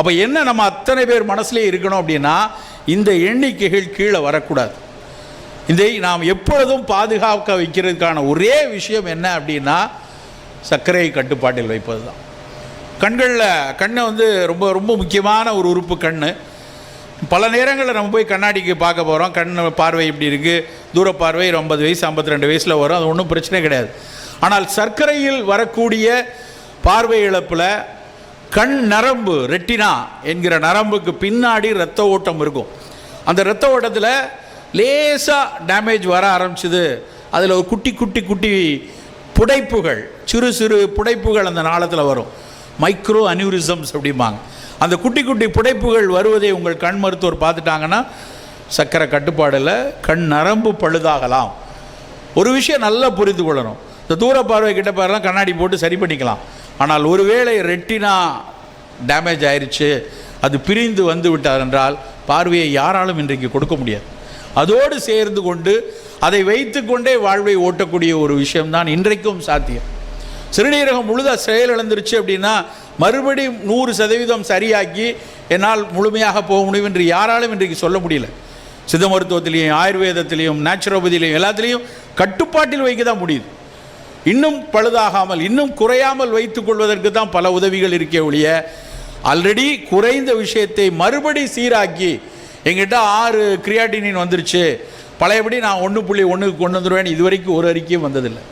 அப்போ என்ன நம்ம அத்தனை பேர் மனசுலேயே இருக்கணும் அப்படின்னா இந்த எண்ணிக்கைகள் கீழே வரக்கூடாது. இதை நாம் எப்பொழுதும் பாதுகாக்க வைக்கிறதுக்கான ஒரே விஷயம் என்ன அப்படின்னா சர்க்கரை கட்டுப்பாட்டில் வைப்பது தான் கண்களில் கண்ணை வந்து ரொம்ப ரொம்ப முக்கியமான ஒரு உறுப்பு கண் பல நேரங்களில் நம்ம போய் கண்ணாடிக்கு பார்க்க போகிறோம் கண் பார்வை இப்படி இருக்குது தூர பார்வை ஒரு ஐம்பது வயசு ஐம்பத்தி ரெண்டு வயசில் வரும் அது ஒன்றும் பிரச்சனை கிடையாது. ஆனால் சர்க்கரையில் வரக்கூடிய பார்வை இழப்பில் கண் நரம்பு ரெட்டினா என்கிற நரம்புக்கு பின்னாடி இரத்த ஓட்டம் இருக்கும். அந்த இரத்த ஓட்டத்தில் லேசாக டேமேஜ் வர ஆரம்பிச்சுது. அதில் ஒரு குட்டி குட்டி குட்டி புடைப்புகள் சிறு சிறு புடைப்புகள் அந்த நாளத்தில் வரும். மைக்ரோ அனியூரிசம்ஸ் அப்படிம்பாங்க. அந்த குட்டி குட்டி புடைப்புகள் வருவதை உங்கள் கண் மருத்துவர் பார்த்துட்டாங்கன்னா சக்கரை கட்டுப்பாடில் கண் நரம்பு பழுதாகலாம். ஒரு விஷயம் நல்லா புரிந்து கொள்ளணும். இந்த தூர பார்வை கிட்ட பார்க்கலாம் கண்ணாடி போட்டு சரி பண்ணிக்கலாம். ஆனால் ஒருவேளை ரெட்டினா டேமேஜ் ஆயிடுச்சு அது பிரிந்து வந்து விட்டார் என்றால் பார்வையை யாராலும் இன்றைக்கு கொடுக்க முடியாது. அதோடு சேர்ந்து கொண்டு அதை வைத்துக்கொண்டே வாழ்வை ஓட்டக்கூடிய ஒரு விஷயம்தான் இன்றைக்கும் சாத்தியம். சிறுநீரகம் முழுதாக செயலிழந்துருச்சு அப்படின்னா மறுபடியும் நூறு சதவீதம் சரியாக்கி என்னால் முழுமையாக போக முடியும் என்று யாராலும் இன்றைக்கு சொல்ல முடியல. சித்த மருத்துவத்திலையும் ஆயுர்வேதத்திலையும் நேச்சுரோபதியிலையும் எல்லாத்துலேயும் கட்டுப்பாட்டில் வைக்க தான் முடியுது. இன்னும் பழுதாகாமல் இன்னும் குறையாமல் வைத்துக் கொள்வதற்கு தான் பல உதவிகள் இருக்கே ஒழிய ஆல்ரெடி குறைந்த விஷயத்தை மறுபடி சீராக்கி எங்கிட்ட ஆறு கிரியாட்டினின் வந்துருச்சு. பழையபடி நான் ஒன்று புள்ளி ஒன்றுக்கு கொண்டு வந்துடுவேன் இது வரைக்கும் ஒரு அறிக்கையும் வந்ததில்லை.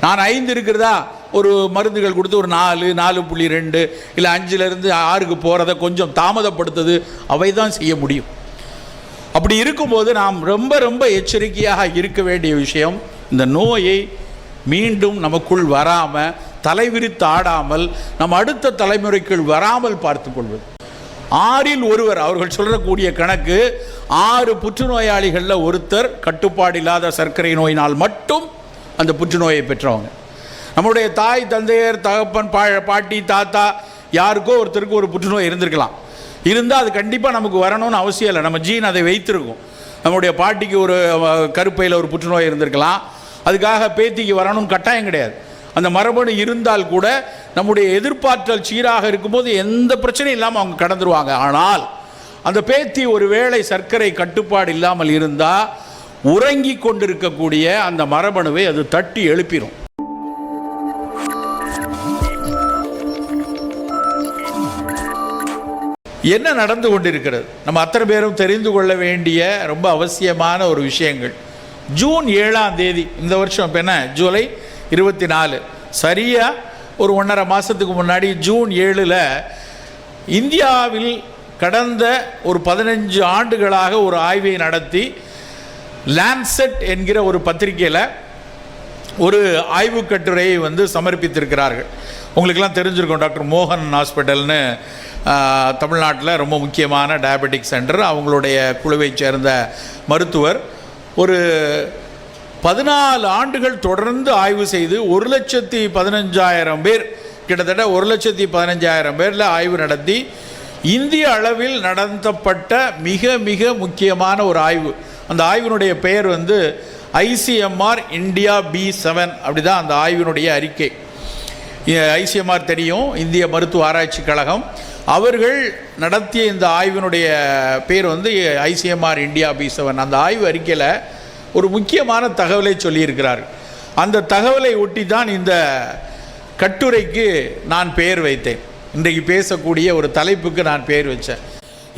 நான் ஐந்து இருக்கிறதா? ஒரு மருந்துகள் கொடுத்து ஒரு நாலு நாலு புள்ளி ரெண்டு இல்லை அஞ்சுலேருந்து ஆறுக்கு போகிறத கொஞ்சம் தாமதப்படுத்துது அவை தான் செய்ய முடியும். அப்படி இருக்கும்போது நாம் ரொம்ப ரொம்ப எச்சரிக்கையாக இருக்க வேண்டிய விஷயம் இந்த நோயை மீண்டும் நமக்குள் வராமல் தலைவிரித்து ஆடாமல் நம் அடுத்த தலைமுறைக்குள் வராமல் பார்த்துக்கொள்வது ஆறில் ஒருவர் அவர்கள் சொல்லக்கூடிய கணக்கு ஆறு புற்றுநோயாளிகளில் ஒருத்தர் கட்டுப்பாடு இல்லாத சர்க்கரை நோயினால் மட்டும் அந்த புற்றுநோயை பெற்றவங்க. நம்முடைய தாய் தந்தையர் தகப்பன் பா பாட்டி தாத்தா யாருக்கோ ஒருத்தருக்கு ஒரு புற்றுநோய் இருந்திருக்கலாம். இருந்தால் அது கண்டிப்பாக நமக்கு வரணும்னு அவசியம் இல்லை. நம்ம ஜீன் அதை வைத்திருக்கும். நம்முடைய பாட்டிக்கு ஒரு கருப்பையில் ஒரு புற்றுநோய் இருந்திருக்கலாம். அதுக்காக பேத்திக்கு வரணும்னு கட்டாயம் கிடையாது. அந்த மரபணு இருந்தால் கூட நம்முடைய எதிர்பார்த்தல் சீராக இருக்கும்போது எந்த பிரச்சனையும் இல்லாமல் அவங்க கடந்துருவாங்க. ஆனால் அந்த பேத்தி ஒரு வேளை சர்க்கரை கட்டுப்பாடு இல்லாமல் இருந்தால் உறங்கி கொண்டிருக்கக்கூடிய அந்த மரபணுவை அது தட்டி எழுப்பிடும் என்ன நடந்து கொண்டிருக்கிறது? நம்ம அத்தனை பேரும் தெரிந்து கொள்ள வேண்டிய ரொம்ப அவசியமான ஒரு விஷயங்கள். ஜூன் ஏழாம் தேதி. இந்த வருஷம் இப்போ என்ன? ஜூலை இருபத்தி நாலு சரியாக ஒரு ஒன்றரை மாதத்துக்கு முன்னாடி ஜூன் ஏழில் இந்தியாவில் கடந்த ஒரு பதினஞ்சு ஆண்டுகளாக ஒரு ஆய்வை நடத்தி லான்செட் என்கிற ஒரு பத்திரிகையில் ஒரு ஆய்வு கட்டுரையை வந்து சமர்ப்பித்திருக்கிறார்கள். உங்களுக்கெல்லாம் தெரிஞ்சிருக்கும் டாக்டர் மோகன் ஹாஸ்பிட்டல்னு தமிழ்நாட்டில் ரொம்ப முக்கியமான டயபெட்டிக் சென்டர். அவங்களுடைய குழுவைச் சேர்ந்த மருத்துவர். ஒரு பதினாலு ஆண்டுகள் தொடர்ந்து ஆய்வு செய்து ஒரு லட்சத்தி பதினஞ்சாயிரம் பேர் கிட்டத்தட்ட ஒரு லட்சத்தி பதினஞ்சாயிரம் பேரில் ஆய்வு நடத்தி இந்திய அளவில் நடத்தப்பட்ட மிக மிக முக்கியமான ஒரு ஆய்வு. அந்த ஆய்வினுடைய பெயர் வந்து ஐசிஎம்ஆர் இந்தியா பி செவன் அப்படி தான் அந்த ஆய்வினுடைய அறிக்கை. ஐசிஎம்ஆர் தெரியும் இந்திய மருத்துவ ஆராய்ச்சி கழகம். அவர்கள் நடத்திய இந்த ஆய்வினுடைய பேர் வந்து ஐசிஎம்ஆர் இந்தியா பீசவன். அந்த ஆய்வு அறிக்கையில் ஒரு முக்கியமான தகவலை சொல்லியிருக்கிறார். அந்த தகவலை ஒட்டி தான் இந்த கட்டுரைக்கு நான் பெயர் வைத்தேன். இன்றைக்கு பேசக்கூடிய ஒரு தலைப்புக்கு நான் பெயர் வச்சேன்.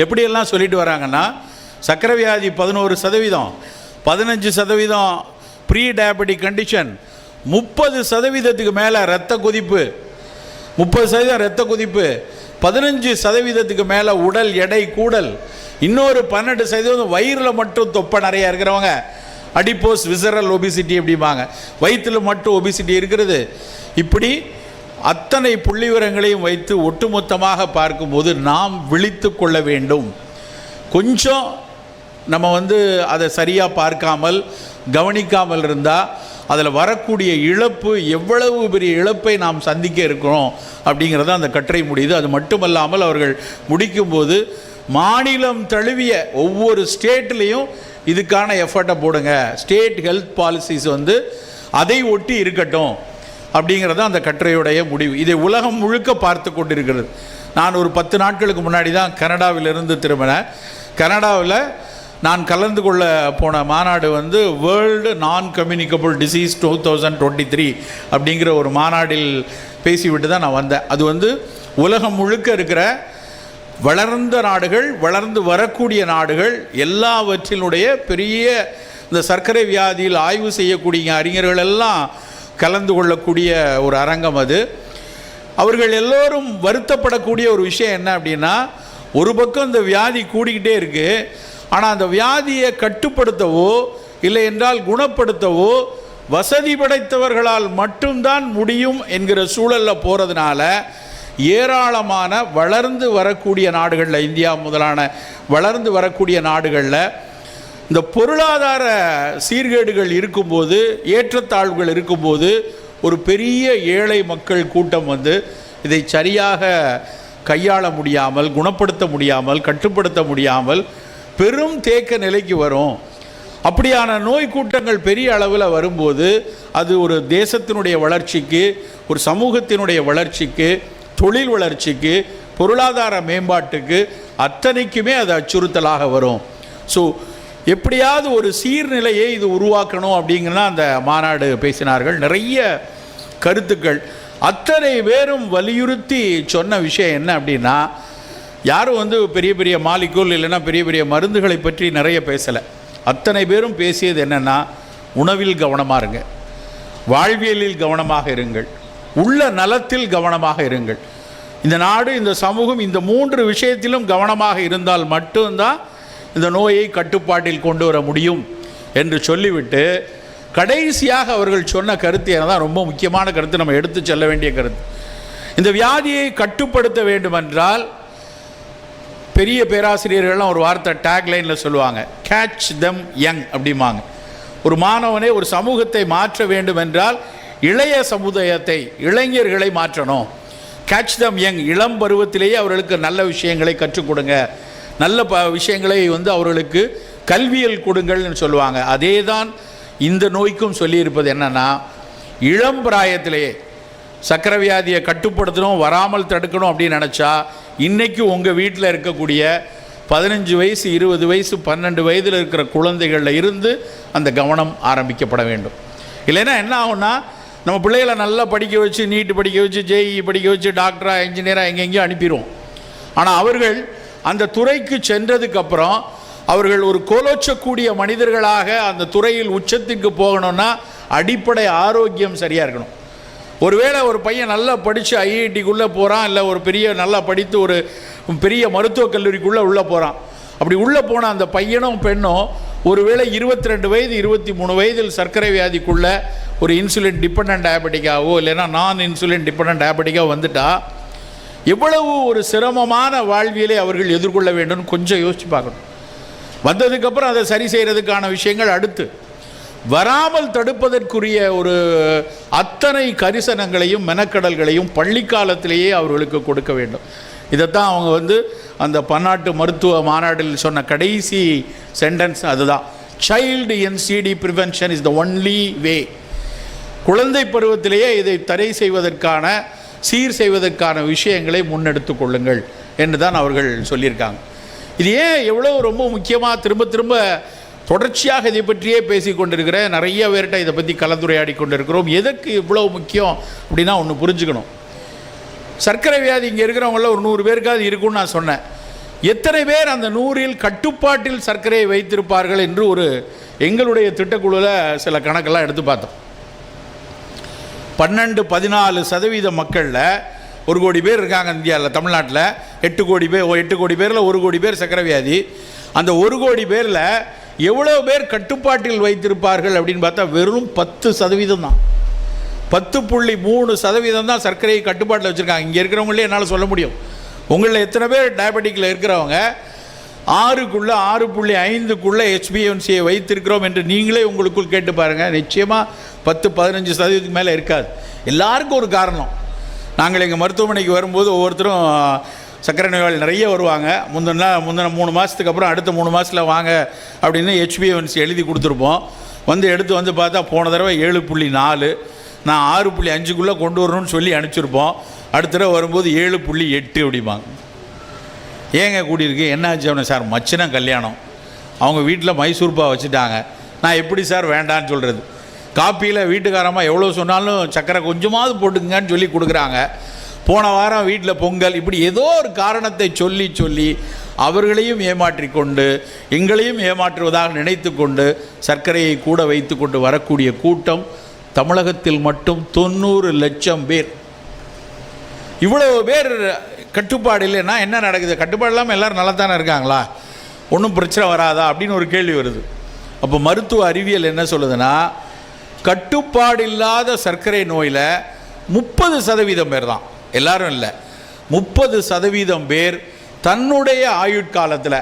எப்படியெல்லாம் சொல்லிட்டு வராங்கன்னா சக்கரவியாதி பதினோரு சதவீதம் பதினஞ்சு சதவீதம் ப்ரீ டயபெட்டிக் கண்டிஷன் முப்பது சதவீதத்துக்கு மேலே ரத்த கொதிப்பு முப்பது சதவீதம் ரத்த கொதிப்பு பதினஞ்சு சதவீதத்துக்கு மேலே உடல் எடை கூடல். இன்னொரு பன்னெண்டு சதவீதம் வயிறில் மட்டும் தொப்பை நிறையா இருக்கிறவங்க. அடிப்போஸ் விசரல் ஒபிசிட்டி அப்படிம்பாங்க. வயிற்றில் மட்டும் ஒபிசிட்டி இருக்கிறது. இப்படி அத்தனை புள்ளி விவரங்களையும் வைத்து ஒட்டுமொத்தமாக பார்க்கும்போது நாம் விழித்து கொள்ள வேண்டும். கொஞ்சம் நம்ம வந்து அதை சரியாக பார்க்காமல் கவனிக்காமல் இருந்தால் அதில் வரக்கூடிய இழப்பு எவ்வளவு பெரிய இழப்பை நாம் சந்திக்க இருக்கிறோம் அப்படிங்கிறத அந்த கட்டுரை முடியுது. அது மட்டுமல்லாமல் அவர்கள் முடிக்கும்போது மாநிலம் தழுவிய ஒவ்வொரு ஸ்டேட்லேயும் இதுக்கான எஃபர்ட்டை போடுங்க. ஸ்டேட் ஹெல்த் பாலிசிஸ் வந்து அதை ஒட்டி இருக்கட்டும் அப்படிங்கிறது அந்த கட்டுரையுடைய முடிவு. இதை உலகம் முழுக்க பார்த்து கொண்டிருக்கிறது. நான் ஒரு பத்து நாட்களுக்கு முன்னாடி தான் கனடாவிலிருந்து திரும்பினேன். கனடாவில் நான் கலந்து கொள்ள போன மாநாடு வந்து world non communicable disease two thousand twenty three அப்படிங்கிற ஒரு மாநாடில் பேசிவிட்டு தான் நான் வந்தேன். அது வந்து உலகம் முழுக்க இருக்கிற வளர்ந்த நாடுகள் வளர்ந்து வரக்கூடிய நாடுகள் எல்லாவற்றினுடைய பெரிய இந்த சர்க்கரை வியாதியில் ஆய்வு செய்யக்கூடிய அறிஞர்கள் எல்லாம் கலந்து கொள்ளக்கூடிய ஒரு அரங்கம் அது. அவர்கள் எல்லோரும் வருத்தப்படக்கூடிய ஒரு விஷயம் என்ன அப்படின்னா ஒரு பக்கம் இந்த வியாதி கூடிக்கிட்டே இருக்குது ஆனால் அந்த வியாதியை கட்டுப்படுத்தவோ இல்லை என்றால் குணப்படுத்தவோ வசதி படைத்தவர்களால் மட்டும்தான் முடியும் என்கிற சூழலில் போகிறதுனால ஏராளமான வளர்ந்து வரக்கூடிய நாடுகளில் இந்தியா முதலான வளர்ந்து வரக்கூடிய நாடுகளில் இந்த பொருளாதார சீர்கேடுகள் இருக்கும்போது ஏற்றத்தாழ்வுகள் இருக்கும்போது ஒரு பெரிய ஏழை மக்கள் கூட்டம் வந்து இதை சரியாக கையாள முடியாமல் குணப்படுத்த முடியாமல் கட்டுப்படுத்த முடியாமல் பெரும் தேக்க நிலைக்கு வரும். அப்படியான நோய் கூட்டங்கள் பெரிய அளவில் வரும்போது அது ஒரு தேசத்தினுடைய வளர்ச்சிக்கு ஒரு சமூகத்தினுடைய வளர்ச்சிக்கு தொழில் வளர்ச்சிக்கு பொருளாதார மேம்பாட்டுக்கு அத்தனைக்குமே அது அச்சுறுத்தலாக வரும். ஸோ எப்படியாவது ஒரு சீர்நிலையை இது உருவாக்கணும் அப்படிங்கன்னா அந்த மாநாடு பேசினார்கள். நிறைய கருத்துக்கள். அத்தனை பேரும் வலியுறுத்தி சொன்ன விஷயம் என்ன அப்படின்னா யாரும் வந்து பெரிய பெரிய மாலிக்கூல் இல்லைன்னா பெரிய பெரிய மருந்துகளை பற்றி நிறைய பேசலை. அத்தனை பேரும் பேசியது என்னென்னா உணவில் கவனமாக இருங்க. வாழ்வியலில் கவனமாக இருங்கள். உள்ள நலத்தில் கவனமாக இருங்கள். இந்த நாடு இந்த சமூகம் இந்த மூன்று விஷயத்திலும் கவனமாக இருந்தால் மட்டும்தான் இந்த நோயை கட்டுப்பாட்டில் கொண்டு வர முடியும் என்று சொல்லிவிட்டு கடைசியாக அவர்கள் சொன்ன கருத்து தான் ரொம்ப முக்கியமான கருத்து. நம்ம எடுத்து செல்ல வேண்டிய கருத்து. இந்த வியாதியை கட்டுப்படுத்த வேண்டுமென்றால் பெரிய பேராசிரியர்கள்லாம் ஒரு வார்த்தை டேக்லைனில் சொல்லுவாங்க. கேட்ச் தம் யங் அப்படிம்பாங்க. ஒரு மாணவனை ஒரு சமூகத்தை மாற்ற வேண்டும் என்றால் இளைய சமுதாயத்தை இளைஞர்களை மாற்றணும். கேட்ச் தம் யங் இளம் பருவத்திலேயே அவர்களுக்கு நல்ல விஷயங்களை கற்றுக் கொடுங்க. நல்ல ப விஷயங்களை வந்து அவர்களுக்கு கல்வியல் கொடுங்கள்னு சொல்லுவாங்க. அதே தான் இந்த நோய்க்கும் சொல்லியிருப்பது என்னென்னா இளம் பிராயத்திலேயே சக்கரவியாதியை கட்டுப்படுத்தணும் வராமல் தடுக்கணும் அப்படின்னு நினச்சா இன்றைக்கி உங்கள் வீட்டில் இருக்கக்கூடிய பதினஞ்சு வயசு இருபது வயசு பன்னெண்டு வயதில் இருக்கிற குழந்தைகளில் இருந்து அந்த கவனம் ஆரம்பிக்கப்பட வேண்டும். இல்லைன்னா என்ன ஆகும்னா நம்ம பிள்ளைகளை நல்லா படிக்க வச்சு நீட்டு படிக்க வச்சு ஜேஇ படிக்க வச்சு டாக்டராக இன்ஜினியராக எங்கெங்கேயோ அனுப்பிடுவோம் ஆனால் அவர்கள் அந்த துறைக்கு சென்றதுக்கப்புறம் அவர்கள் ஒரு கோலோச்சக்கூடிய மனிதர்களாக அந்த துறையில் உச்சத்திற்கு போகணும்னா அடிப்படை ஆரோக்கியம் சரியாக இருக்கணும். ஒருவேளை ஒரு பையன் நல்லா படித்து ஐஐடிக்குள்ளே போகிறான் இல்லை ஒரு பெரிய நல்லா படித்து ஒரு பெரிய மருத்துவக் கல்லூரிக்குள்ளே உள்ளே போகிறான் அப்படி உள்ளே போன அந்த பையனும் பெண்ணும் ஒருவேளை இருபத்தி ரெண்டு வயது இருபத்தி மூணு வயதில் சர்க்கரை வியாதிக்குள்ள ஒரு இன்சுலின் டிபெண்ட் டயபெட்டிக்காவோ இல்லைன்னா நான் இன்சுலின் டிபெண்ட் டயபெட்டிக்காக வந்துட்டா எவ்வளவு ஒரு சிரமமான வாழ்வியலை அவர்கள் எதிர்கொள்ள வேண்டும்னு கொஞ்சம் யோசித்து பார்க்கணும். வந்ததுக்கப்புறம் அதை சரி செய்கிறதுக்கான விஷயங்கள் அடுத்து. வராமல் தடுப்பதற்குரிய ஒரு அத்தனை கரிசனங்களையும் மெனக்கடல்களையும் பள்ளிக்காலத்திலேயே அவர்களுக்கு கொடுக்க வேண்டும். இதைத்தான் அவங்க வந்து அந்த பன்னாட்டு மருத்துவ மாநாட்டில் சொன்ன கடைசி சென்டென்ஸ் அதுதான். Child NCD prevention is the only way குழந்தை பருவத்திலேயே இதை தடை செய்வதற்கான சீர் செய்வதற்கான விஷயங்களை முன்னெடுத்து கொள்ளுங்கள் என்று தான் அவர்கள் சொல்லியிருக்காங்க. இது ஏன் எவ்வளோ ரொம்ப முக்கியமாக திரும்ப திரும்ப தொடர்ச்சியாக இதை பற்றியே பேசி கொண்டிருக்கிற நிறைய பேர்கிட்ட இதை பற்றி கலந்துரையாடி கொண்டிருக்கிறோம். எதற்கு இவ்வளோ முக்கியம் அப்படின்னா ஒன்று புரிஞ்சுக்கணும். சர்க்கரை வியாதி இங்கே இருக்கிறவங்கள ஒரு நூறு பேருக்காவது இருக்கும்னு நான் சொன்னேன். எத்தனை பேர் அந்த நூறில் கட்டுப்பாட்டில் சர்க்கரையை வைத்திருப்பார்கள் என்று ஒரு எங்களுடைய திட்டக்குழுவில் சில கணக்கெல்லாம் எடுத்து பார்த்தோம். பன்னெண்டு பதினாலு சதவீத மக்களில் ஒரு கோடி பேர் இருக்காங்க இந்தியாவில் தமிழ்நாட்டில். எட்டு கோடி பேர் எட்டு கோடி பேரில் ஒரு கோடி பேர் சர்க்கரை வியாதி. அந்த ஒரு கோடி பேரில் எவ்வளோ பேர் கட்டுப்பாட்டில் வைத்திருப்பார்கள் அப்படின்னு பார்த்தா வெறும் பத்து சதவீதம் தான். பத்து புள்ளி மூணு சதவீதம் தான் சர்க்கரையை கட்டுப்பாட்டில் வச்சுருக்காங்க. இங்கே இருக்கிறவங்களே என்னால் சொல்ல முடியும். உங்களில் எத்தனை பேர் டயபெட்டிக்கில் இருக்கிறவங்க ஆறுக்குள்ளே ஆறு புள்ளி ஐந்துக்குள்ளே ஹெச்பிஎன்சியை வைத்திருக்கிறோம் என்று நீங்களே உங்களுக்குள் கேட்டு பாருங்கள் நிச்சயமாக பத்து பதினஞ்சு சதவீதத்துக்கு மேலே இருக்காது. எல்லாருக்கும் ஒரு காரணம். நாங்கள் எங்கள் மருத்துவமனைக்கு வரும்போது ஒவ்வொருத்தரும் சர்க்கரை நோயாளி நிறைய வருவாங்க. முந்தின நாள் முந்தின மூணு மாதத்துக்கு அப்புறம் அடுத்த மூணு மாதத்தில் வாங்க அப்படின்னு ஹெச்பிஎன்சி எழுதி கொடுத்துருப்போம். வந்து எடுத்து வந்து பார்த்தா போன தடவை ஏழு புள்ளி நாலு நான் ஆறு புள்ளி அஞ்சுக்குள்ளே கொண்டு வரணும்னு சொல்லி அனுப்பிச்சிருப்போம். அடுத்த தடவை வரும்போது ஏழு புள்ளி எட்டு அப்படிம்பாங்க. ஏங்க கூடியிருக்கு? என்னாச்சு? அவனை சார் மச்சினம் கல்யாணம். அவங்க வீட்டில் மைசூர்பா வச்சுட்டாங்க. நான் எப்படி சார் வேண்டான்னு சொல்கிறது காப்பியில் வீட்டுக்காரமாக எவ்வளோ சொன்னாலும் சக்கரை கொஞ்சமாவது போட்டுக்குங்கன்னு சொல்லி கொடுக்குறாங்க. போன வாரம் வீட்டில் பொங்கல் இப்படி ஏதோ ஒரு காரணத்தை சொல்லி சொல்லி அவர்களையும் ஏமாற்றி கொண்டு எங்களையும் ஏமாற்றுவதாக நினைத்து கொண்டு சர்க்கரையை கூட வைத்து கொண்டு வரக்கூடிய கூட்டம் தமிழகத்தில் மட்டும் தொண்ணூறு லட்சம் பேர். இவ்வளவு பேர் கட்டுப்பாடு இல்லைன்னா என்ன நடக்குது? கட்டுப்பாடு இல்லாமல் எல்லோரும் நல்லா தானே இருக்காங்களா? ஒன்றும் பிரச்சனை வராதா? அப்படின்னு ஒரு கேள்வி வருது. அப்போ மருத்துவ அறிவியல் என்ன சொல்லுதுன்னா கட்டுப்பாடு இல்லாத சர்க்கரை நோயில் முப்பது சதவீதம் பேர் தான். எல்லாரும் இல்லை. முப்பது சதவீதம் பேர் தன்னுடைய ஆயுட்காலத்தில்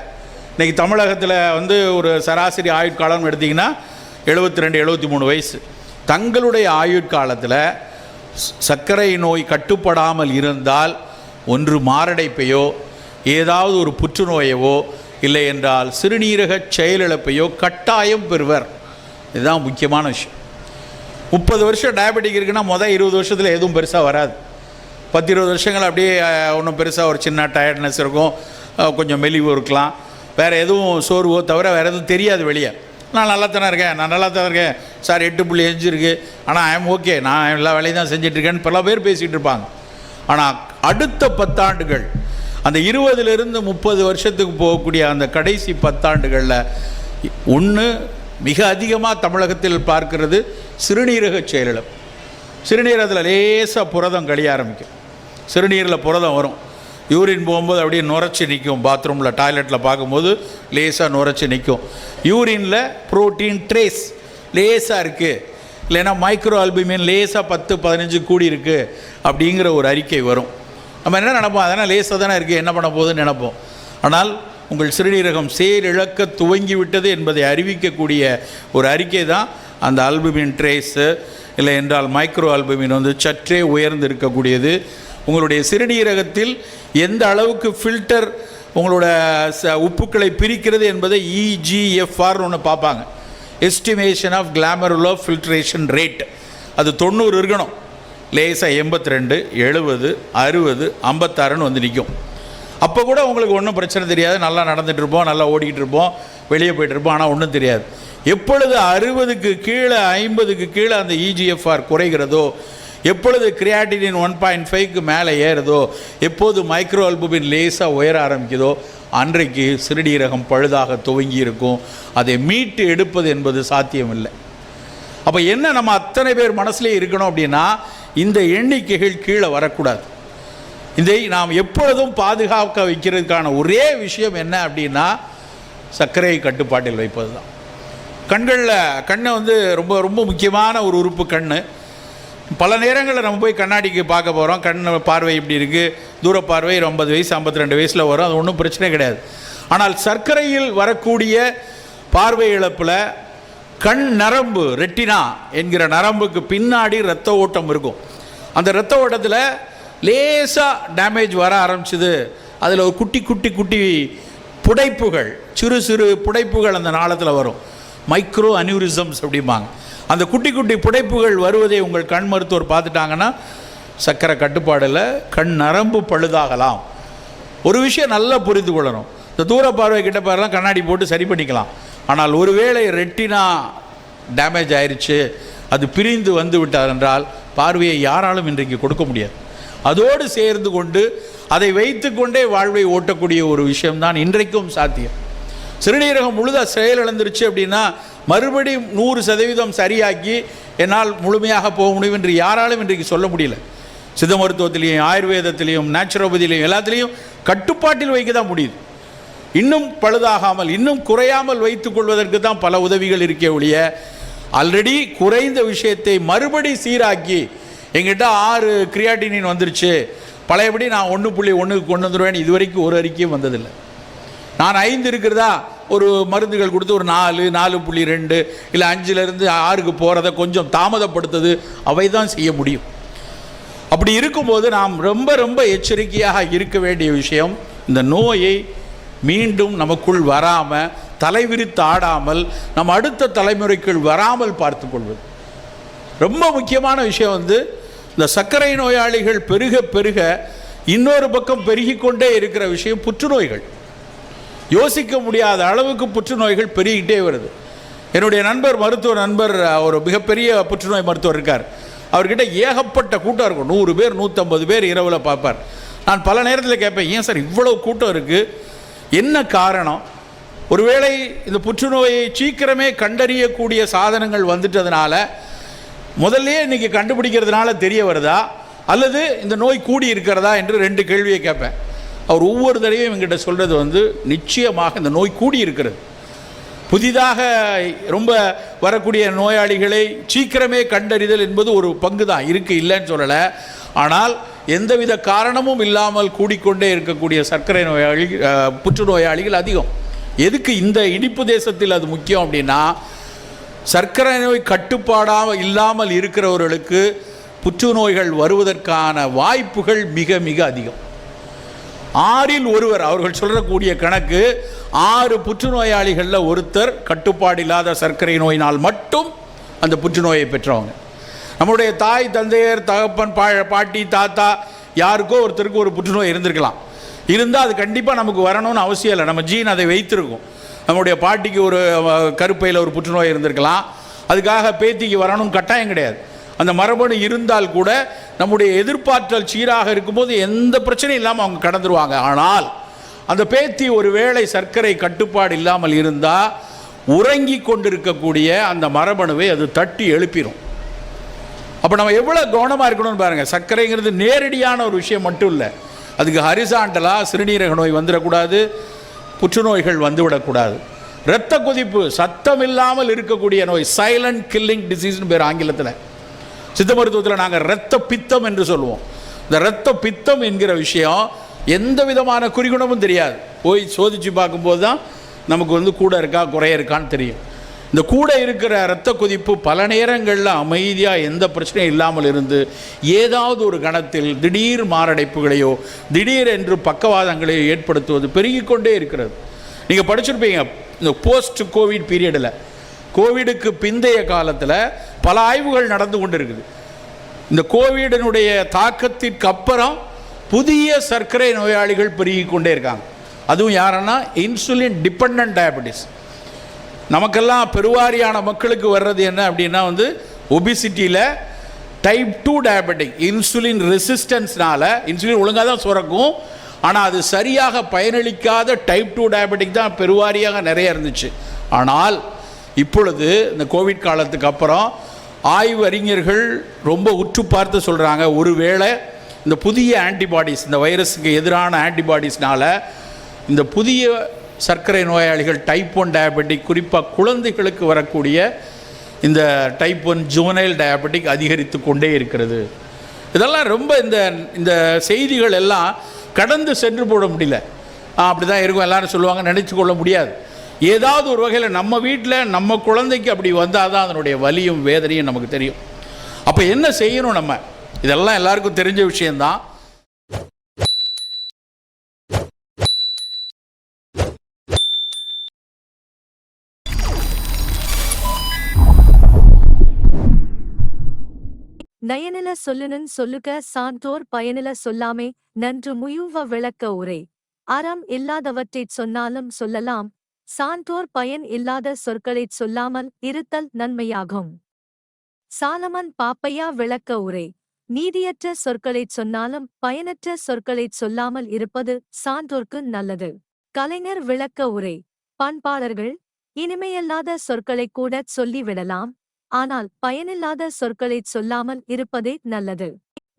இன்றைக்கி தமிழகத்தில் வந்து ஒரு சராசரி ஆயுட்காலம்னு எடுத்திங்கன்னா எழுபத்தி ரெண்டு எழுபத்தி மூணு வயசு. தங்களுடைய ஆயுட்காலத்தில் சர்க்கரை நோய் கட்டுப்படாமல் இருந்தால் ஒன்று மாரடைப்பையோ ஏதாவது ஒரு புற்றுநோயவோ இல்லை என்றால் சிறுநீரக செயலிழப்பையோ கட்டாயம் பெறுவர். இதுதான் முக்கியமான விஷயம். முப்பது வருஷம் டயபெட்டிக் இருக்குன்னா மொதல் இருபது வருஷத்தில் எதுவும் பெருசாக வராது. பத்து இருபது வருஷங்கள் அப்படியே ஒன்றும் பெருசாக ஒரு சின்ன டயர்ட்னஸ் இருக்கும். கொஞ்சம் மெலிவு இருக்கலாம். வேறு எதுவும் சோர்வோ தவிர வேறு எதுவும் தெரியாது வெளியே. நான் நல்லா தானே இருக்கேன். நான் நல்லா தான் இருக்கேன். சார் எட்டு புள்ளி அஞ்சு இருக்குது ஆனால் ஐம் ஓகே நான் எல்லா வேலையும் தான் செஞ்சிட்ருக்கேன்னு பல பேர் பேசிகிட்டு இருப்பாங்க. ஆனால் அடுத்த பத்தாண்டுகள் அந்த இருபதுலேருந்து முப்பது வருஷத்துக்கு போகக்கூடிய அந்த கடைசி பத்தாண்டுகளில் ஒன்று மிக அதிகமாக தமிழகத்தில் பார்க்கிறது சிறுநீரக செயலிழப்பு. சிறுநீரகத்தில் லேசாக புரதம் கழிய ஆரம்பிக்கும். சிறுநீரில் புரதம் வரும். யூரின் போகும்போது அப்படியே நுரைச்சி நிற்கும் பாத்ரூமில் டாய்லெட்டில் பார்க்கும்போது லேசாக நுரைச்சி நிற்கும் யூரினில் புரோட்டீன் ட்ரேஸ் லேசாக இருக்குது இல்லைன்னா மைக்ரோ ஆல்புமின் லேசாக பத்து பதினஞ்சு கூடி இருக்குது அப்படிங்கிற ஒரு அறிக்கை வரும். நம்ம என்ன நினப்போம்? அதனால் லேசாக தானே இருக்குது என்ன பண்ண போகுதுன்னு நினைப்போம். ஆனால் உங்கள் சிறுநீரகம் செயலிழக்க துவங்கி விட்டது என்பதை அறிவிக்கக்கூடிய ஒரு அறிக்கை தான் அந்த ஆல்புமின் ட்ரேஸு. இல்லை என்றால் மைக்ரோ ஆல்புமின் வந்து சற்றே உயர்ந்து இருக்கக்கூடியது உங்களுடைய சிறுநீரகத்தில் எந்த அளவுக்கு ஃபில்டர் உங்களோட ச உப்புக்களை பிரிக்கிறது என்பதை இஜிஎஃப்ஆர்னு ஒன்று பார்ப்பாங்க. Estimation of glomerular filtration rate அது தொண்ணூறு இருக்கணும். லேசாக எண்பத்தி ரெண்டு எழுபது அறுபது ஐம்பத்தாறுன்னு வந்து நிற்கும் அப்போ கூட உங்களுக்கு ஒன்றும் பிரச்சனை தெரியாது. நல்லா நடந்துகிட்டு இருப்போம் நல்லா ஓடிக்கிட்டு இருப்போம் வெளியே போயிட்டு இருப்போம் ஆனால் ஒன்றும் தெரியாது. எப்பொழுது அறுபதுக்கு கீழே ஐம்பதுக்கு கீழே அந்த இஜிஎஃப்ஆர் குறைகிறதோ எப்பொழுது கிரியாட்டினின் ஒன் பாயிண்ட் ஃபைவ்க்கு மேலே ஏறுதோ எப்போது மைக்ரோ அல்புமின் லேசாக உயர ஆரம்பிக்குதோ அன்றைக்கு சிறுநீரகம் பழுதாக துவங்கி இருக்கும் அதை மீட்டு எடுப்பது என்பது சாத்தியமில்லை. அப்போ என்ன நம்ம அத்தனை பேர் மனசுலேயே இருக்கணும் அப்படின்னா இந்த எண்ணிக்கைகள் கீழே வரக்கூடாது. இதை நாம் எப்பொழுதும் பாதுகாக்க வைக்கிறதுக்கான ஒரே விஷயம் என்ன அப்படின்னா சர்க்கரை கட்டுப்பாட்டில் வைப்பது தான் கண்களில் கண்ணை வந்து ரொம்ப ரொம்ப முக்கியமான ஒரு உறுப்பு கண் பல நேரங்களில் நம்ம போய் கண்ணாடிக்கு பார்க்க போகிறோம் கண் பார்வை இப்படி இருக்குது தூர பார்வை ஐம்பது வயசு ஐம்பத்தி ரெண்டு வயசில் வரும். அது ஒன்றும் பிரச்சனை கிடையாது. ஆனால் சர்க்கரையில் வரக்கூடிய பார்வை இழப்பில் கண் நரம்பு ரெட்டினா என்கிற நரம்புக்கு பின்னாடி இரத்த ஓட்டம் இருக்கும். அந்த இரத்த ஓட்டத்தில் லேசாக டேமேஜ் வர ஆரம்பிச்சுது. அதில் ஒரு குட்டி குட்டி குட்டி புடைப்புகள் சிறு சிறு புடைப்புகள் அந்த நாளத்தில் வரும். மைக்ரோ அனியூரிசம்ஸ் அப்படிம்பாங்க. அந்த குட்டி குட்டி புடைப்புகள் வருவதை உங்கள் கண் மருத்துவர் பார்த்துட்டாங்கன்னா சக்கரை கட்டுப்பாடில் கண் நரம்பு பழுதாகலாம். ஒரு விஷயம் நல்லா புரிந்து கொள்ளணும். இந்த தூர பார்வை கிட்ட பார்க்கலாம் கண்ணாடி போட்டு சரி பண்ணிக்கலாம். ஆனால் ஒருவேளை ரெட்டினா டேமேஜ் ஆயிடுச்சு அது பிரிந்து வந்து விட்டார் என்றால் பார்வையை யாராலும் இன்றைக்கு கொடுக்க முடியாது. அதோடு சேர்ந்து கொண்டு அதை வைத்துக்கொண்டே வாழ்வை ஓட்டக்கூடிய ஒரு விஷயம்தான் இன்றைக்கும் சாத்தியம். சிறுநீரகம் முழுதாக செயலிழந்துருச்சு அப்படின்னா மறுபடி நூறு சதவீதம் சரியாக்கி என்னால் முழுமையாக போக முடியும் என்று யாராலும் இன்றைக்கு சொல்ல முடியல. சித்த மருத்துவத்திலையும் ஆயுர்வேதத்திலையும் நேச்சுரோபதியிலையும் எல்லாத்துலேயும் கட்டுப்பாட்டில் வைக்க தான் முடியுது. இன்னும் பழுதாகாமல் இன்னும் குறையாமல் வைத்துக் கொள்வதற்கு தான் பல உதவிகள் இருக்கே ஒழிய ஆல்ரெடி குறைந்த விஷயத்தை மறுபடி சீராக்கி எங்கிட்ட ஆறு கிரியாட்டினின் வந்துருச்சு. பழையபடி நான் ஒன்று புள்ளி ஒன்றுக்கு கொண்டு வந்துடுவேன் இது வரைக்கும் ஒரு அறிக்கையும் வந்ததில்லை. நான் ஐந்து இருக்கிறதா? ஒரு மருந்துகள் கொடுத்து ஒரு நாலு நாலு புள்ளி ரெண்டு இல்லை அஞ்சுலேருந்து ஆறுக்கு போகிறத கொஞ்சம் தாமதப்படுத்துது அவை தான் செய்ய முடியும். அப்படி இருக்கும்போது நாம் ரொம்ப ரொம்ப எச்சரிக்கையாக இருக்க வேண்டிய விஷயம் இந்த நோயை மீண்டும் நமக்குள் வராமல் தலைவிரித்து ஆடாமல் நம் அடுத்த தலைமுறைக்குள் வராமல் பார்த்துக்கொள்வது ரொம்ப முக்கியமான விஷயம் வந்து இந்த சர்க்கரை நோயாளிகள் பெருக பெருக இன்னொரு பக்கம் பெருகிக்கொண்டே இருக்கிற விஷயம் புற்றுநோய்கள். யோசிக்க முடியாத அளவுக்கு புற்றுநோய்கள் பெருகிட்டே வருது. என்னுடைய நண்பர் மருத்துவ நண்பர் ஒரு மிகப்பெரிய புற்றுநோய் மருத்துவர் இருக்கார். அவர்கிட்ட ஏகப்பட்ட கூட்டம் இருக்கும். நூறு பேர் நூற்றம்பது பேர் இரவில் பார்ப்பார். நான் பல நேரத்தில் கேட்பேன் ஏன் சார் இவ்வளோ கூட்டம் இருக்குது என்ன காரணம்? ஒருவேளை இந்த புற்றுநோயை சீக்கிரமே கண்டறியக்கூடிய சாதனங்கள் வந்துட்டதுனால முதல்லயே இன்னைக்கு கண்டுபிடிக்கிறதுனால தெரிய வருதா? அல்லது இந்த நோய் கூடி இருக்கிறதா? என்று ரெண்டு கேள்வியை கேட்பேன். அவர் ஒவ்வொரு தடவையும் எங்கிட்ட சொல்கிறது வந்து நிச்சயமாக இந்த நோய் கூடி இருக்கிறது புதிதாக ரொம்ப வரக்கூடிய நோயாளிகளை சீக்கிரமே கண்டறிதல் என்பது ஒரு பங்கு தான் இருக்குது இல்லைன்னு சொல்லலை. ஆனால் எந்தவித காரணமும் இல்லாமல் கூடிக்கொண்டே இருக்கக்கூடிய சர்க்கரை நோயாளி புற்றுநோயாளிகள் அதிகம். எதுக்கு இந்த இனிப்பு தேசத்தில் அது முக்கியம் அப்படின்னா சர்க்கரை நோய் கட்டுப்பாடாக இல்லாமல் இருக்கிறவர்களுக்கு புற்றுநோய்கள் வருவதற்கான வாய்ப்புகள் மிக மிக அதிகம். ஆறில் ஒருவர் அவர்கள் சொல்லக்கூடிய கணக்கு ஆறு புற்றுநோயாளிகளில் ஒருத்தர் கட்டுப்பாடு இல்லாத சர்க்கரை நோயினால் மட்டும் அந்த புற்றுநோயை பெற்றவங்க. நம்முடைய தாய் தந்தையர் தகப்பன் பா பாட்டி தாத்தா யாருக்கோ ஒருத்தருக்கு ஒரு புற்றுநோய் இருந்திருக்கலாம். இருந்தால் அது கண்டிப்பாக நமக்கு வரணும்னு அவசியம் இல்லை. நம்ம ஜீன் அதை வைத்திருக்கும். நம்முடைய பாட்டிக்கு ஒரு கருப்பையில் ஒரு புற்றுநோய் இருந்திருக்கலாம். அதுக்காக பேத்திக்கு வரணும்னு கட்டாயம் கிடையாது. அந்த மரபணு இருந்தால் கூட நம்முடைய எதிர்பார்த்தல் சீராக இருக்கும்போது எந்த பிரச்சனையும் இல்லாமல் அவங்க கடந்துருவாங்க. ஆனால் அந்த பேத்தி ஒரு வேளை சர்க்கரை கட்டுப்பாடு இல்லாமல் இருந்தால் உறங்கி கொண்டிருக்கக்கூடிய அந்த மரபணுவை அது தட்டி எழுப்பிடும் அப்போ நம்ம எவ்வளோ கவனமாக இருக்கணும்னு பாருங்கள் சர்க்கரைங்கிறது நேரடியான ஒரு விஷயம் மட்டும் இல்லை. அதுக்கு ஹரிசாண்டலாக சிறுநீரக நோய் வந்துடக்கூடாது புற்றுநோய்கள் வந்துவிடக்கூடாது. இரத்த கொதிப்பு சத்தம் இல்லாமல் இருக்கக்கூடிய நோய் சைலண்ட் கில்லிங் டிசீஸ்னு பேர் ஆங்கிலத்தில். சித்த மருத்துவத்தில் நாங்கள் இரத்த பித்தம் என்று சொல்லுவோம். இந்த இரத்த பித்தம் என்கிற விஷயம் எந்த விதமான குறிகுணமும் தெரியாது. போய் சோதித்து பார்க்கும்போது தான் நமக்கு வந்து கூட இருக்கா குறைய இருக்கான்னு தெரியும். இந்த கூட இருக்கிற இரத்த கொதிப்பு பல நேரங்களில் அமைதியாக எந்த பிரச்சனையும் இல்லாமல் இருந்து ஏதாவது ஒரு கணத்தில் திடீர் மாரடைப்புகளையோ திடீர் என்று பக்கவாதங்களையோ ஏற்படுத்துவது பெருகிக்கொண்டே இருக்கிறது. நீங்கள் படிச்சிருப்பீங்க இந்த போஸ்ட் கோவிட் பீரியடில் கோவிடுக்கு பிந்தைய காலத்தில் பல ஆய்வுகள் நடந்து கொண்டு இருக்குது இந்த கோவிடினுடைய தாக்கத்திற்கு அப்புறம் புதிய சர்க்கரை நோயாளிகள் பெருகி கொண்டே இருக்காங்க. அதுவும் யாருன்னா இன்சுலின் டிபெண்ட் டயபெட்டிஸ். நமக்கெல்லாம் பெருவாரியான மக்களுக்கு வர்றது என்ன அப்படின்னா வந்து ஒபிசிட்டியில் டைப் டூ டயபெட்டிக் இன்சுலின் ரெசிஸ்டன்ஸ்னால இன்சுலின் ஒழுங்காக தான் சுரக்கும் ஆனால் அது சரியாக பயனளிக்காத டைப் டூ டயபெட்டிக் தான் பெருவாரியாக நிறைய இருந்துச்சு. ஆனால் இப்பொழுது இந்த கோவிட் காலத்துக்கு அப்புறம் ஆய்வு அறிஞர்கள் ரொம்ப உற்று பார்த்து சொல்கிறாங்க ஒருவேளை இந்த புதிய ஆன்டிபாடிஸ் இந்த வைரஸுக்கு எதிரான ஆன்டிபாடிஸ்னால் இந்த புதிய சர்க்கரை நோயாளிகள் டைப் ஒன் டயபெட்டிக் குறிப்பாக குழந்தைகளுக்கு வரக்கூடிய இந்த டைப் ஒன் ஜுவனைல் டயபெட்டிக் அதிகரித்து கொண்டே இருக்கிறது. இதெல்லாம் ரொம்ப இந்த இந்த செய்திகள் எல்லாம் கடந்து சென்று போட முடியல. அப்படி தான் இருக்கும். எல்லாரும் சொல்லுவாங்க நினச்சி கொள்ள முடியாது. ஏதாவது ஒரு வகையில் நம்ம வீட்டில் நம்ம குழந்தைக்கு அப்படி வந்தால் தான் அதனுடைய வலியும் வேதனையும் நமக்கு தெரியும். அப்போ என்ன செய்யணும் நம்ம? இதெல்லாம் எல்லாருக்கும் தெரிஞ்ச விஷயம்தான். நயனில சொல்லுனன் சொல்லுக சான்றோர் பயனில சொல்லாமே நன்று முயுவ விளக்க உரை. அறம் இல்லாதவற்றைச் சொன்னாலும் சொல்லலாம் சான்றோர் பயன் இல்லாத சொற்களைச் சொல்லாமல் இருத்தல் நன்மையாகும். சாலமன் பாப்பையா விளக்க உரை. நீதியற்ற சொற்களைச் சொன்னாலும் பயனற்ற சொற்களைச் சொல்லாமல் இருப்பது சான்றோர்க்கு நல்லது. கலைஞர் விளக்க உரை. பண்பாளர்கள் இனிமையல்லாத சொற்களைக் கூட சொல்லிவிடலாம் ஆனால் பயனில்லாத சொற்களைச் சொல்லாமல் இருப்பதே நல்லது.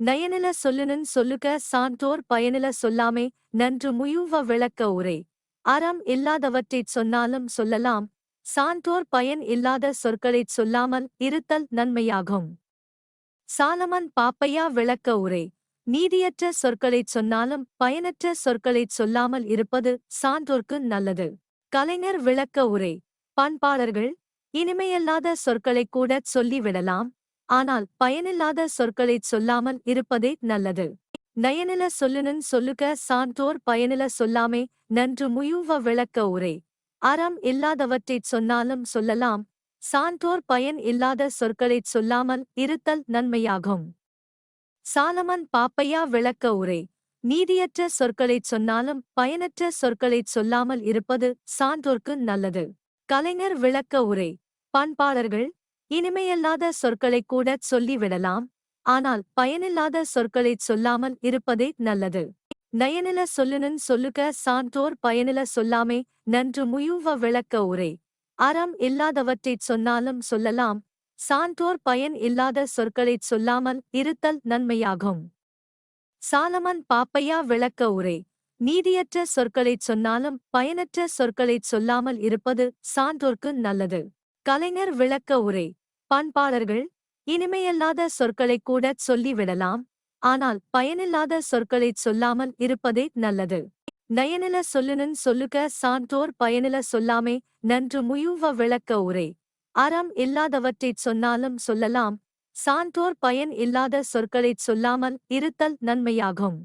நயனில சொல்லுனன் சொல்லுக சான்றோர் பயனில சொல்லாமே நன்று முயுவ விளக்க உரை. அறம் இல்லாதவற்றைச் சொன்னாலும் சொல்லலாம். சான்றோர் பயன் இல்லாத சொற்களைச் சொல்லாமல் இருத்தல் நன்மையாகும். சாலமன் பாப்பையா விளக்க உரை. நீதியற்ற சொற்களைச் சொன்னாலும் பயனற்ற சொற்களைச் சொல்லாமல் இருப்பது சான்றோர்க்கு நல்லது. கலைஞர் விளக்க உரை. பண்பாளர்கள் இனிமையல்லாத சொற்களைக் கூடச் சொல்லிவிடலாம். ஆனால் பயனில்லாத சொற்களைச் சொல்லாமல் இருப்பதே நல்லது. நயனில சொல்லுனன் சொல்லுக சான்றோர் பயனில சொல்லாமே நன்று முயுவ விளக்க உரை. அறம் இல்லாதவற்றைச் சொன்னாலும் சொல்லலாம் சான்றோர் பயன் இல்லாத சொற்களைச் சொல்லாமல் இருத்தல் நன்மையாகும். சாலமன் பாப்பையா விளக்க உரை. நீதியற்ற சொற்களைச் சொன்னாலும் பயனற்ற சொற்களைச் சொல்லாமல் இருப்பது சான்றோர்க்கு நல்லது. கலைஞர் விளக்க உரை. பண்பாளர்கள் இனிமையல்லாத சொற்களைக் கூடச் சொல்லிவிடலாம் ஆனால் பயனில்லாத சொற்களைச் சொல்லாமல் இருப்பதே நல்லது. நயனில சொல்லுனன் சொல்லுக சான்றோர் பயனில சொல்லாமே நன்று முயுவ விளக்க உரை. அறம் இல்லாதவற்றைச் சொன்னாலும் சொல்லலாம் சான்றோர் பயன் இல்லாத சொற்களைச் சொல்லாமல் இருத்தல் நன்மையாகும். சாலமன் பாப்பையா விளக்க உரை. நீதியற்ற சொற்களைச் சொன்னாலும் பயனற்ற சொற்களைச் சொல்லாமல் இருப்பது சான்றோர்க்கு நல்லது. கலைஞர் விளக்க உரை. பண்பாளர்கள் இனிமையல்லாத சொற்களை கூட சொல்லிவிடலாம். ஆனால் பயனில்லாத சொற்களைச் சொல்லாமல் இருப்பதே நல்லது. நயனில சொல்லுனன் சொல்லுக சான்றோர் பயனில சொல்லாமே நன்று முயுவ விளக்க உரை. அறம் இல்லாதவற்றைச் சொன்னாலும் சொல்லலாம். சான்றோர் பயன் இல்லாத சொற்களைச் சொல்லாமல் இருத்தல் நன்மையாகும்.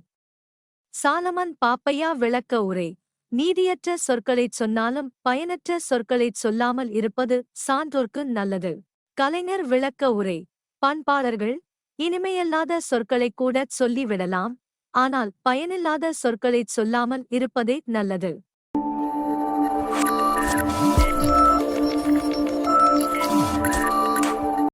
சாலமன் பாப்பையா விளக்க உரை. நீதியற்ற சொற்களைச் சொன்னாலும் பயனற்ற சொற்களைச் சொல்லாமல் இருப்பது சான்றோர்க்கு நல்லது. கலைஞர் விளக்க உரை. பண்பாளர்கள் இனிமையல்லாத சொற்களைக் கூடச் சொல்லிவிடலாம். ஆனால் பயனில்லாத சொற்களைச் சொல்லாமல் இருப்பதே நல்லது.